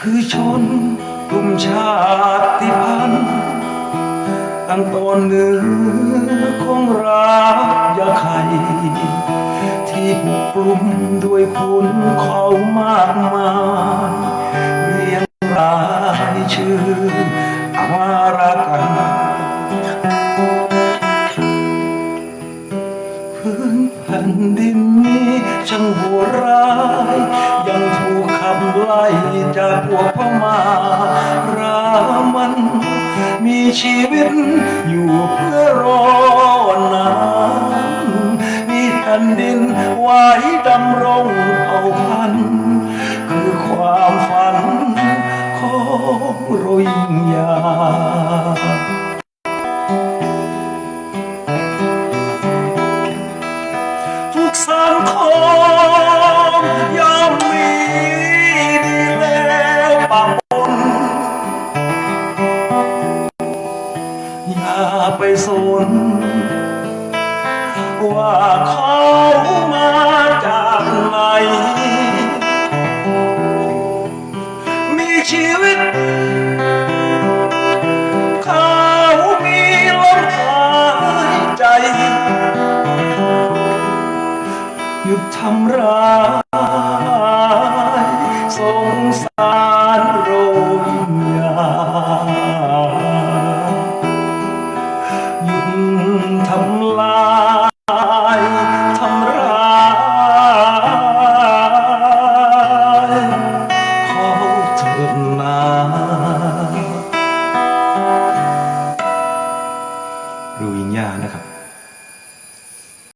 คือชนกลุ่มชาติพันธุ์ตั้งตอนเหนือของรักยาไข่ที่ปกกลุ่มด้วยพุนเขามากมายเรียงรายชื่ออามารากันพื้นแผ่นดินนี้ช่างโหดร้ายยังถูกขับไล่ จากพวกพม่ารามัน มีชีวิตอยู่เพื่อรอนานมีแผ่นดินไว้ดำรงเผ่าพันธุ์คือความฝันของโรยิงญาทุกสังคม อย่าไปสนว่าเขามาจากไหน มีชีวิต เขามีลมหายใจ หยุดทำร้ายสงสาร ทำลายทำร้ายขอเถิดนารูอิงยานะครับ